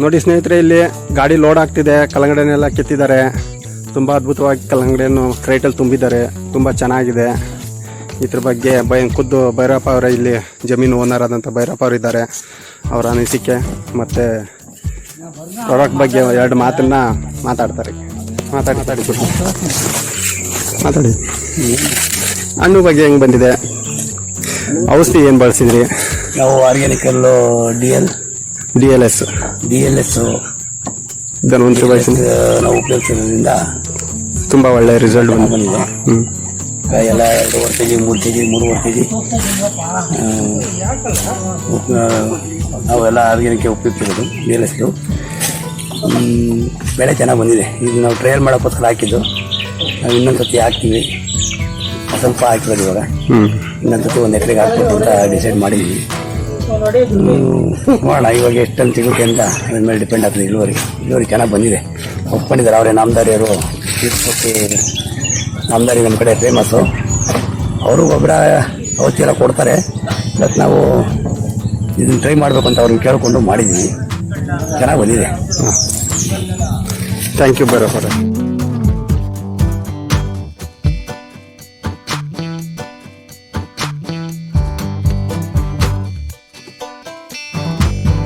ನೋಡಿ ಸ್ನೇಹಿತರೆ, ಇಲ್ಲಿ ಗಾಡಿ ಲೋಡ್ ಆಗ್ತಿದೆ ಕಲ್ಲಂಗಡಿನೆಲ್ಲ ಕೆತ್ತಿದ್ದಾರೆ. ತುಂಬ ಅದ್ಭುತವಾಗಿ ಕಲ್ಲಂಗಡಿಯನ್ನು ಕ್ರೇಟಲ್ಲಿ ತುಂಬಿದ್ದಾರೆ. ತುಂಬ ಚೆನ್ನಾಗಿದೆ. ಇದ್ರ ಬಗ್ಗೆ ಬೈ ಖುದ್ದು ಭೈರಪ್ಪ ಅವರ ಇಲ್ಲಿ ಜಮೀನು ಓನರ್ ಆದಂಥ ಭೈರಪ್ಪ ಅವರು ಇದ್ದಾರೆ. ಅವರ ಅನಿಸಿಕೆ ಮತ್ತು ಪ್ರಾಡಕ್ಟ್ ಬಗ್ಗೆ ಎರಡು ಮಾತನ್ನ ಮಾತಾಡ್ತಾರೆ. ಮಾತಾಡಿ ಮಾತಾಡಿ. ಮಾತಾಡಿ. ಹಣ್ಣು ಬಗ್ಗೆ ಹೆಂಗೆ ಬಂದಿದೆ? ಔಷಧಿ ಏನು ಬಳಸಿದ್ರಿ? ನಾವು ಆರ್ಗ್ಯಾನಿಕಲ್ಲು D L D L S D L S Dhanvantari ಬಳಸಿ ನಾವು ಉಪಯೋಗಿಸೋದ್ರಿಂದ ತುಂಬ ಒಳ್ಳೆಯ ರಿಸಲ್ಟ್ ಬಂದಿದೆ ಬಂದಿದೆ ಎಲ್ಲ ಎರಡೂವರೆ ಕೆ ಜಿ ಮೂರು ಕೆ ಜಿ ಮೂರುವರೆ ಕೆ ಜಿ. ನಾವೆಲ್ಲ ಆರ್ಗ್ಯಾನಿಕ್ ಉಪಯೋಗಿಸಿರೋದು ಡಿ ಎಲ್ ಎಸ್ದು ಬೆಳೆ ಚೆನ್ನಾಗಿ ಬಂದಿದೆ. ಇದು ನಾವು ಟ್ರಯಲ್ ಮಾಡೋಕ್ಕೋಸ್ಕರ ಹಾಕಿದ್ದು. ನಾವು ಇನ್ನೊಂದು ಸತಿ ಹಾಕ್ತೀವಿ. ಸ್ವಲ್ಪ ಹಾಕಿರೋದು ಇವಾಗ. ಹ್ಞೂ ಇನ್ನೊಂದು ಸತಿ ಒಂದು ಎಕರೆಗೆ ಹಾಕ್ಬೇಕು ಅಂತ ಡಿಸೈಡ್ ಮಾಡಿದ್ದೀವಿ ಹ್ಮ್, ನೋಡೋಣ ಇವಾಗ ಎಷ್ಟು ಟನ್ ಸಿಗುತ್ತೆ ಅಂತ ಅದ್ರ ಮೇಲೆ ಡಿಪೆಂಡ್ ಆಗ್ತದೆ. ಇಳುವರಿ ಇಳುವರಿ ಚೆನ್ನಾಗಿ ಬಂದಿದೆ. ಒಪ್ಕೊಂಡಿದ್ದಾರೆ ಅವರೇ ನಾಮದಾರಿಯವರು ತೀರ್ಪಕ್ಕೆ ನಾಮದಾರಿ ನಮ್ಮ ಕಡೆ ಫೇಮಸ್ಸು ಅವರು ಗೊಬ್ಬರ ಔಷಧಿ ಎಲ್ಲ ಕೊಡ್ತಾರೆ. ಬಟ್ ನಾವು ಇದನ್ನು ಟ್ರೈ ಮಾಡಬೇಕು ಅಂತ ಅವ್ರನ್ನ ಕೇಳಿಕೊಂಡು ಮಾಡಿದ್ದೀವಿ ಚೆನ್ನಾಗಿ ಬಂದಿದೆ. ಹಾಂ ಥ್ಯಾಂಕ್ ಯು ಬರೋ ಅವರೇ.